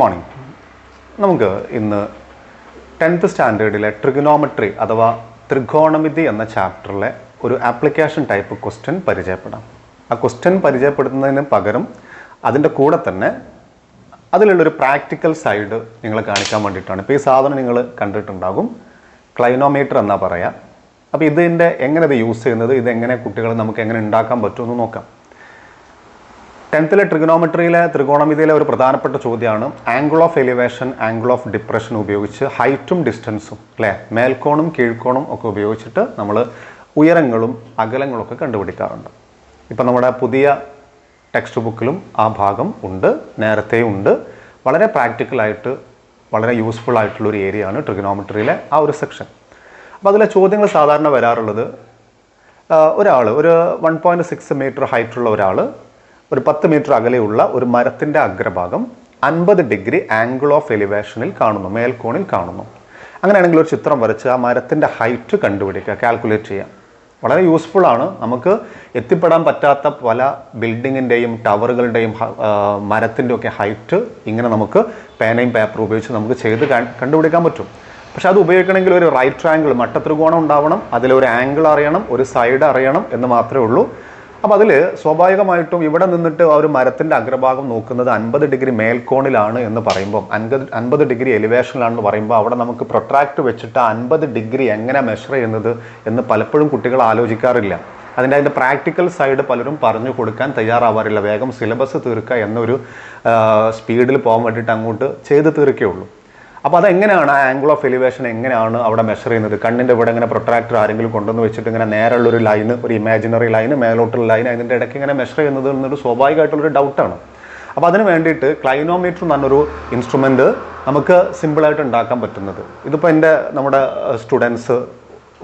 Morning നമുക്ക് ഇന്ന് tenth സ്റ്റാൻഡേർഡിലെ trigonometry അഥവാ ത്രികോണമിതി എന്ന ചാപ്റ്ററിലെ ഒരു ആപ്ലിക്കേഷൻ ടൈപ്പ് ക്വസ്റ്റ്യൻ പരിചയപ്പെടാം. ആ ക്വസ്റ്റ്യൻ പരിചയപ്പെടുത്തുന്നതിന് പകരം അതിന്റെ കൂടെ തന്നെ അതിലുള്ളൊരു പ്രാക്ടിക്കൽ സൈഡ് നിങ്ങളെ കാണിക്കാൻ വേണ്ടിയിട്ടാണ്. ഇപ്പോൾ ഈ സാധനം നിങ്ങൾ കണ്ടിട്ടുണ്ടാകും. ക്ലൈനോമീറ്റർ എന്നാ പറയാം. അപ്പോൾ ഇതിന്റെ എങ്ങനെ ഇത് യൂസ് ചെയ്യുന്നത്? ഇതെങ്ങനെ കുട്ടികളെ നമുക്ക് എങ്ങനെ ഉണ്ടാക്കാൻ പറ്റുമെന്ന് നോക്കാം. ടെൻത്തിലെ ട്രിഗണോമെട്രിയിലെ ത്രികോണമിതിയിലെ ഒരു പ്രധാനപ്പെട്ട ചോദ്യമാണ്. Angle of elevation angle of depression ഉപയോഗിച്ച് ഹൈറ്റും ഡിസ്റ്റൻസും അല്ലേ? മേൽക്കോണും കീഴ്ക്കോണും ഒക്കെ ഉപയോഗിച്ചിട്ട് നമ്മൾ ഉയരങ്ങളും അകലങ്ങളും ഒക്കെ കണ്ടുപിടിക്കാറുണ്ട്. ഇപ്പം നമ്മുടെ പുതിയ ടെക്സ്റ്റ് ബുക്കിലും ആ ഭാഗം ഉണ്ട് നേരത്തെ ഉണ്ട്. വളരെ പ്രാക്ടിക്കലായിട്ട് വളരെ യൂസ്ഫുൾ ആയിട്ടുള്ള ഒരു ഏരിയ ആണ് ട്രിഗണോമെട്രിയിലെ ആ ഒരു സെക്ഷൻ അപ്പോൾ അതിലെ ചോദ്യങ്ങൾ സാധാരണ വരാറുള്ളത് ഒരാൾ ഒരു വൺ പോയിന്റ് സിക്സ് മീറ്റർ ഹൈറ്റുള്ള ഒരാൾ ഒരു പത്ത് മീറ്റർ അകലെയുള്ള ഒരു മരത്തിന്റെ അഗ്രഭാഗം അൻപത് ഡിഗ്രി ആംഗിൾ ഓഫ് എലിവേഷനിൽ കാണുന്നു മേൽക്കോണിൽ കാണുന്നു. അങ്ങനെയാണെങ്കിൽ ഒരു ചിത്രം വരച്ച് ആ മരത്തിന്റെ ഹൈറ്റ് കണ്ടുപിടിക്കുക കാൽക്കുലേറ്റ് ചെയ്യാം വളരെ യൂസ്ഫുൾ ആണ്. നമുക്ക് എത്തിപ്പെടാൻ പറ്റാത്ത പല ബിൽഡിങ്ങിന്റെയും ടവറുകളുടെയും മരത്തിന്റെ ഒക്കെ ഹൈറ്റ് ഇങ്ങനെ നമുക്ക് പേനയും പേപ്പറും ഉപയോഗിച്ച് നമുക്ക് ചെയ്ത് കണ്ടുപിടിക്കാൻ പറ്റും. പക്ഷേ അത് ഉപയോഗിക്കണമെങ്കിൽ ഒരു റൈറ്റ് ആംഗിൾ മട്ടത്രികോണം ഉണ്ടാവണം അതിലൊരു ആംഗിൾ അറിയണം ഒരു സൈഡ് അറിയണം എന്ന് മാത്രമേ ഉള്ളൂ. അപ്പോൾ അതിൽ സ്വാഭാവികമായിട്ടും ഇവിടെ നിന്നിട്ട് ആ ഒരു മരത്തിന്റെ അഗ്രഭാഗം നോക്കുന്നത് അൻപത് ഡിഗ്രി മേൽക്കോണിലാണ് എന്ന് പറയുമ്പോൾ അൻപത് അൻപത് ഡിഗ്രി എലിവേഷനിലാണെന്ന് പറയുമ്പോൾ അവിടെ നമുക്ക് പ്രൊട്രാക്ട് വെച്ചിട്ട് അൻപത് ഡിഗ്രി എങ്ങനെ മെഷർ ചെയ്യുന്നത് എന്ന് പലപ്പോഴും കുട്ടികൾ ആലോചിക്കാറില്ല. അതിന്റെ അതിന്റെ പ്രാക്ടിക്കൽ സൈഡ് പലരും പറഞ്ഞു കൊടുക്കാൻ തയ്യാറാവാറില്ല. വേഗം സിലബസ് തീർക്കുക എന്നൊരു സ്പീഡിൽ പോകാൻ വേണ്ടിയിട്ട് അങ്ങോട്ട് ചെയ്ത് തീർക്കുകയുള്ളൂ അപ്പോൾ അതെങ്ങനെയാണ് ആ ആംഗിൾ ഓഫ് എലിവേഷൻ എങ്ങനെയാണ് അവിടെ മെഷർ ചെയ്യുന്നത്? കണ്ണിന്റെ ഇവിടെ ഇങ്ങനെ പ്രൊട്രാക്ടർ ആരെങ്കിലും കൊണ്ടുവന്ന് വെച്ചിട്ട് ഇങ്ങനെ നേരെയുള്ളൊരു ലൈന് ഒരു ഇമാജിനറി ലൈന് മേലോട്ടുള്ള ലൈൻ അതിന്റെ ഇടയ്ക്ക് ഇങ്ങനെ മെഷർ ചെയ്യുന്നത് എന്നൊരു സ്വാഭാവികമായിട്ടുള്ളൊരു ഡൗട്ടാണ് അപ്പോൾ അതിന് വേണ്ടിയിട്ട് ക്ലൈനോമീറ്റർ എന്ന് പറഞ്ഞൊരു ഇൻസ്ട്രുമെന്റ് നമുക്ക് സിമ്പിളായിട്ട് ഉണ്ടാക്കാൻ പറ്റുന്നത്. ഇതിപ്പോൾ എന്റെ നമ്മുടെ സ്റ്റുഡൻസ്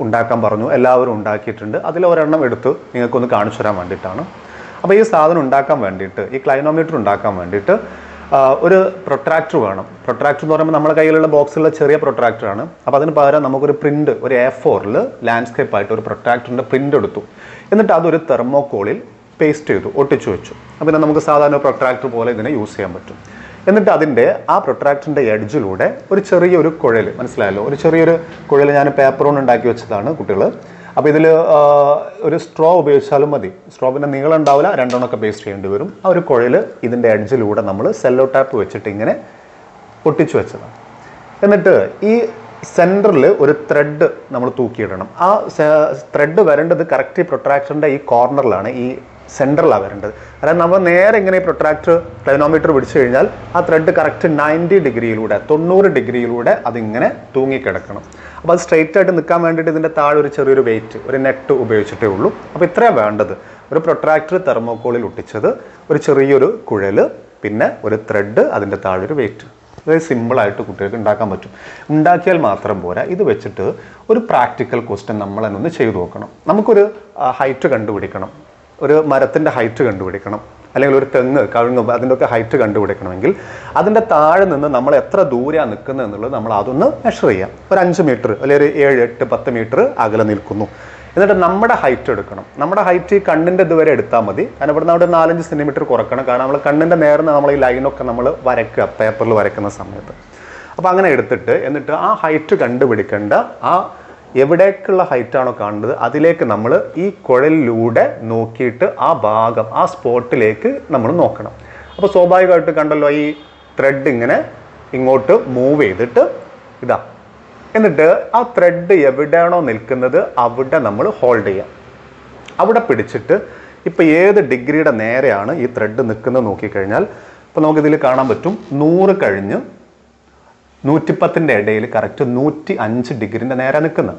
ഉണ്ടാക്കാൻ പറഞ്ഞു എല്ലാവരും ഉണ്ടാക്കിയിട്ടുണ്ട്. അതിൽ ഒരെണ്ണം എടുത്ത് നിങ്ങൾക്കൊന്ന് കാണിച്ചു തരാൻ വേണ്ടിയിട്ടാണ്. അപ്പോൾ ഈ സാധനം ഉണ്ടാക്കാൻ വേണ്ടിയിട്ട് ഈ ക്ലൈനോമീറ്റർ ഉണ്ടാക്കാൻ വേണ്ടിയിട്ട് ഒരു പ്രൊട്രാക്ടർ വേണം. പ്രൊട്രാക്ടർ എന്ന് പറയുമ്പോൾ നമ്മുടെ കയ്യിലുള്ള ബോക്സിലുള്ള ചെറിയ പ്രൊട്രാക്ടറാണ് അപ്പോൾ അതിന് പകരം നമുക്കൊരു പ്രിന്റ് ഒരു എ ഫോറിൽ ലാൻഡ്സ്കേപ്പ് ആയിട്ട് ഒരു പ്രൊട്രാക്ടറിന്റെ പ്രിന്റ് എടുത്തു. എന്നിട്ട് അതൊരു തെർമോക്കോളിൽ പേസ്റ്റ് ചെയ്തു ഒട്ടിച്ചു വെച്ചു. അപ്പോൾ പിന്നെ നമുക്ക് സാധാരണ പ്രൊട്രാക്ടർ പോലെ ഇതിനെ യൂസ് ചെയ്യാൻ പറ്റും. എന്നിട്ട് അതിന്റെ ആ പ്രൊട്രാക്ടറിന്റെ എഡ്ജിലൂടെ ഒരു ചെറിയൊരു കുഴൽ മനസ്സിലായല്ലോ? ഒരു ചെറിയൊരു കുഴൽ ഞാൻ പേപ്പർ കൊണ്ട് ഉണ്ടാക്കി വെച്ചതാണ് കുട്ടികൾ അപ്പോൾ ഇതിൽ ഒരു സ്ട്രോ ഉപയോഗിച്ചാലും മതി. സ്ട്രോ പിന്നെ നീളം ഉണ്ടാവില്ല രണ്ടെണ്ണമൊക്കെ പേസ്റ്റ് ചെയ്യേണ്ടി വരും. ആ ഒരു കുഴൽ ഇതിന്റെ എഡ്ജിലൂടെ നമ്മൾ സെല്ലോ ടാപ്പ് വെച്ചിട്ട് ഇങ്ങനെ ഒട്ടിച്ചു വെച്ചതാണ്. എന്നിട്ട് ഈ സെന്ററിൽ ഒരു ത്രെഡ് നമ്മൾ തൂക്കിയിടണം. ആ ത്രെഡ് വരേണ്ടത് കറക്റ്റ് പ്രൊട്രാക്ഷന്റെ ഈ കോർണറിലാണ് ഈ സെന്ററിലാണ് വരേണ്ടത്. അതായത് നമ്മൾ നേരെ ഇങ്ങനെ പ്രൊട്രാക്ടർ ക്ലൈനോമീറ്റർ പിടിച്ചു കഴിഞ്ഞാൽ ആ ത്രെഡ് കറക്റ്റ് നയന്റി ഡിഗ്രിയിലൂടെ തൊണ്ണൂറ് ഡിഗ്രിയിലൂടെ അതിങ്ങനെ തൂങ്ങിക്കിടക്കണം. അപ്പോൾ അത് സ്ട്രെയിറ്റ് ആയിട്ട് നിൽക്കാൻ വേണ്ടിയിട്ട് ഇതിന്റെ താഴെ ഒരു ചെറിയൊരു വെയിറ്റ് ഒരു നെറ്റ് ഉപയോഗിച്ചിട്ടേ ഉള്ളൂ. അപ്പോൾ ഇത്രയാണ് വേണ്ടത്. ഒരു പ്രൊട്രാക്ടർ തെർമോക്കോളിൽ ഒട്ടിച്ചത് ഒരു ചെറിയൊരു കുഴൽ പിന്നെ ഒരു ത്രെഡ് അതിന്റെ താഴെ ഒരു വെയിറ്റ് അതായത് സിമ്പിളായിട്ട് കുട്ടികൾക്ക് ഉണ്ടാക്കാൻ പറ്റും. ഉണ്ടാക്കിയാൽ മാത്രം പോരാ. ഇത് വെച്ചിട്ട് ഒരു പ്രാക്ടിക്കൽ ക്വസ്റ്റ്യൻ നമ്മൾ തന്നെ ഒന്ന് ചെയ്തു നോക്കണം. നമുക്കൊരു ഹൈറ്റ് കണ്ടുപിടിക്കണം. ഒരു മരത്തിന്റെ ഹൈറ്റ് കണ്ടുപിടിക്കണം. അല്ലെങ്കിൽ ഒരു തെങ്ങ് കഴുങ്ങ് അതിന്റെയൊക്കെ ഹൈറ്റ് കണ്ടുപിടിക്കണമെങ്കിൽ അതിന്റെ താഴെ നിന്ന് നമ്മൾ എത്ര ദൂരെയാണ് നിൽക്കുന്നത് എന്നുള്ളത് നമ്മൾ അതൊന്ന് മെഷർ ചെയ്യാം. ഒരു അഞ്ച് മീറ്റർ അല്ലെങ്കിൽ ഒരു ഏഴ് എട്ട് പത്ത് മീറ്റർ അകലെ നിൽക്കുന്നു. എന്നിട്ട് നമ്മുടെ ഹൈറ്റ് എടുക്കണം. നമ്മുടെ ഹൈറ്റ് ഈ കണ്ണിന്റെ ഇതുവരെ എടുത്താൽ മതി. കാരണം ഇവിടെ നമ്മുടെ നാലഞ്ച് സെന്റിമീറ്റർ കുറക്കണം. കാരണം നമ്മൾ കണ്ണിന്റെ നേർന്ന് നമ്മൾ ഈ ലൈനൊക്കെ നമ്മൾ വരയ്ക്കുക പേപ്പറിൽ വരയ്ക്കുന്ന സമയത്ത്. അപ്പോൾ അങ്ങനെ എടുത്തിട്ട് എന്നിട്ട് ആ ഹൈറ്റ് കണ്ടുപിടിക്കേണ്ട ആ എവിടേക്കുള്ള ഹൈറ്റാണോ കാണുന്നത് അതിലേക്ക് നമ്മൾ ഈ കുഴലിലൂടെ നോക്കിയിട്ട് ആ ഭാഗം ആ സ്പോട്ടിലേക്ക് നമ്മൾ നോക്കണം. അപ്പോൾ സ്വാഭാവികമായിട്ട് കണ്ടല്ലോ ഈ ത്രെഡ് ഇങ്ങനെ ഇങ്ങോട്ട് മൂവ് ചെയ്തിട്ട് ഇതാ. എന്നിട്ട് ആ ത്രെഡ് എവിടെയാണോ നിൽക്കുന്നത് അവിടെ നമ്മൾ ഹോൾഡ് ചെയ്യാം. അവിടെ പിടിച്ചിട്ട് ഇപ്പോൾ ഏത് ഡിഗ്രിയുടെ നേരെയാണ് ഈ ത്രെഡ് നിൽക്കുന്നത് നോക്കിക്കഴിഞ്ഞാൽ ഇപ്പോൾ നമുക്കിതിൽ കാണാൻ പറ്റും. നൂറ് കഴിഞ്ഞ് നൂറ്റിപ്പത്തിന്റെ ഇടയിൽ കറക്റ്റ് നൂറ്റി അഞ്ച് ഡിഗ്രീന്റെ നേരെ നിൽക്കുന്നത്.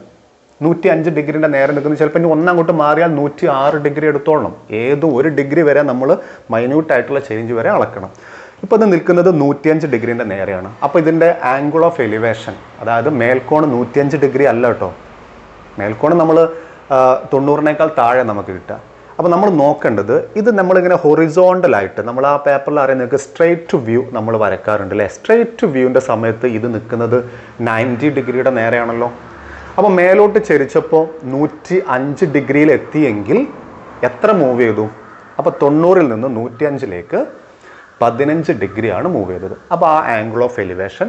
നൂറ്റി അഞ്ച് ഡിഗ്രീന്റെ നേരെ നിൽക്കുന്നത് ചിലപ്പോൾ ഇനി ഒന്നങ്ങോട്ട് മാറിയാൽ നൂറ്റി ആറ് ഡിഗ്രി എടുത്തോളണം. ഏത് ഒരു ഡിഗ്രി വരെ നമ്മൾ മൈന്യൂട്ടായിട്ടുള്ള ചേഞ്ച് വരെ അളക്കണം. ഇപ്പോൾ ഇത് നിൽക്കുന്നത് നൂറ്റിയഞ്ച് ഡിഗ്രീന്റെ നേരെയാണ്. അപ്പോൾ ഇതിന്റെ ആംഗിൾ ഓഫ് എലിവേഷൻ അതായത് മേൽക്കോണ് നൂറ്റിയഞ്ച് ഡിഗ്രി അല്ല കേട്ടോ. മേൽക്കോണ് നമ്മൾ തൊണ്ണൂറിനേക്കാൾ താഴെ നമുക്ക് കിട്ടുക. അപ്പോൾ നമ്മൾ നോക്കേണ്ടത് ഇത് നമ്മളിങ്ങനെ ഹൊറിസോണ്ടലായിട്ട് നമ്മൾ ആ പേപ്പറിൽ അറിയുന്നത് സ്ട്രേറ്റ് വ്യൂ നമ്മൾ വരക്കാറുണ്ട് അല്ലേ? സ്ട്രേറ്റ് വ്യൂവിന്റെ സമയത്ത് ഇത് നിൽക്കുന്നത് നയന്റി ഡിഗ്രിയുടെ നേരെയാണല്ലോ. അപ്പോൾ മേലോട്ട് ചരിച്ചപ്പോൾ നൂറ്റി അഞ്ച് ഡിഗ്രിയിൽ എത്തിയെങ്കിൽ എത്ര മൂവ് ചെയ്തു? അപ്പോൾ തൊണ്ണൂറിൽ നിന്ന് നൂറ്റി അഞ്ചിലേക്ക് പതിനഞ്ച് ഡിഗ്രിയാണ് മൂവ് ചെയ്തത്. അപ്പോൾ ആ ആംഗിൾ ഓഫ് എലിവേഷൻ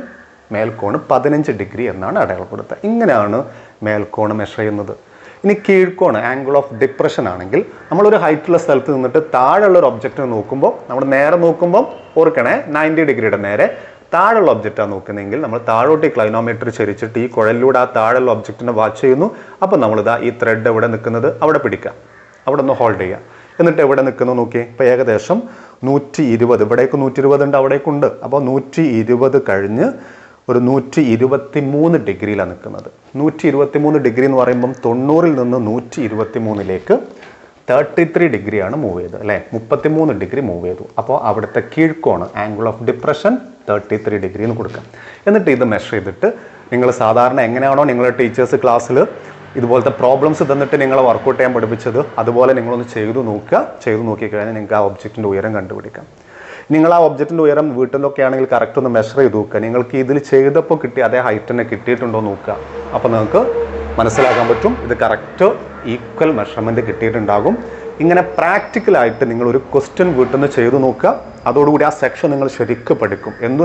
മേൽക്കോണ് പതിനഞ്ച് ഡിഗ്രി എന്നാണ് അടയാളപ്പെടുത്തുക. ഇങ്ങനെയാണ് മേൽക്കോണ് മെഷർ ചെയ്യുന്നത്. ഇനി കീഴ്ക്കോണ് ആംഗിൾ ഓഫ് ഡിപ്രഷൻ ആണെങ്കിൽ നമ്മളൊരു ഹൈറ്റുള്ള സ്ഥലത്ത് നിന്നിട്ട് താഴെയുള്ള ഒരു ഒബ്ജക്റ്റിനെ നോക്കുമ്പോൾ നമ്മൾ നേരെ നോക്കുമ്പോൾ ഓർക്കണേ നയന്റി ഡിഗ്രിയുടെ നേരെ താഴെയുള്ള ഒബ്ജക്റ്റാണ് നോക്കുന്നതെങ്കിൽ നമ്മൾ താഴോട്ട് ഈ ക്ലൈനോമീറ്റർ ചരിച്ചിട്ട് ഈ കുഴലിലൂടെ ആ താഴെയുള്ള ഒബ്ജക്റ്റിനെ വാച്ച് ചെയ്യുന്നു. അപ്പോൾ നമ്മളിതാ ഈ ത്രെഡ് എവിടെ നിൽക്കുന്നത്? അവിടെ പിടിക്കുക അവിടെ ഒന്ന് ഹോൾഡ് ചെയ്യുക എന്നിട്ട് എവിടെ നിൽക്കുന്നു നോക്കി ഇപ്പോൾ ഏകദേശം നൂറ്റി ഇരുപത് ഇവിടേക്ക് നൂറ്റി ഇരുപത് ഉണ്ട് അവിടേക്കുണ്ട് അപ്പോൾ നൂറ്റി ഇരുപത് കഴിഞ്ഞ് ഒരു നൂറ്റി ഇരുപത്തി മൂന്ന് ഡിഗ്രിയിലാണ് നിൽക്കുന്നത്. നൂറ്റി ഇരുപത്തി മൂന്ന് ഡിഗ്രി എന്ന് പറയുമ്പം തൊണ്ണൂറിൽ നിന്ന് നൂറ്റി ഇരുപത്തി മൂന്നിലേക്ക് തേർട്ടി ത്രീ ഡിഗ്രിയാണ് മൂവ് ചെയ്തത് അല്ലേ? മുപ്പത്തി മൂന്ന് ഡിഗ്രി മൂവ് ചെയ്തു. അപ്പോൾ അവിടുത്തെ കീഴ്ക്കോണ് angle of depression thirty three degree എന്ന് കൊടുക്കാം എന്നിട്ട് ഇത് മെഷർ ചെയ്തിട്ട് നിങ്ങൾ സാധാരണ എങ്ങനെയാണോ നിങ്ങളുടെ ടീച്ചേഴ്സ് ക്ലാസ്സിൽ ഇതുപോലത്തെ പ്രോബ്ലംസ് തന്നിട്ട് നിങ്ങളെ വർക്കൗട്ട് ചെയ്യാൻ പഠിപ്പിച്ചത് അതുപോലെ നിങ്ങളൊന്ന് ചെയ്തു നോക്കുക. ചെയ്തു നോക്കിക്കഴിഞ്ഞാൽ നിങ്ങൾക്ക് ആ ഒബ്ജക്റ്റിന്റെ ഉയരം കണ്ടുപിടിക്കാം. നിങ്ങൾ ആ ഒബ്ജക്റ്റിന്റെ ഉയരം വീട്ടിൽ നിന്നൊക്കെ ആണെങ്കിൽ കറക്റ്റ് ഒന്ന് മെഷർ ചെയ്ത് നോക്കുക. നിങ്ങൾക്ക് ഇതിൽ ചെയ്തപ്പോൾ കിട്ടിയ അതേ ഹൈറ്റ് തന്നെ കിട്ടിയിട്ടുണ്ടോ നോക്കുക. അപ്പോൾ നിങ്ങൾക്ക് മനസ്സിലാക്കാൻ പറ്റും. ഇത് കറക്റ്റ് ഈക്വൽ മെഷർമെന്റ് കിട്ടിയിട്ടുണ്ടാകും. ഇങ്ങനെ പ്രാക്ടിക്കലായിട്ട് നിങ്ങൾ ഒരു ക്വസ്റ്റ്യൻ വീട്ടിൽ നിന്ന് ചെയ്തു നോക്കുക. അതോടുകൂടി ആ സെക്ഷൻ നിങ്ങൾ ശരിക്കും പഠിക്കും. എന്തു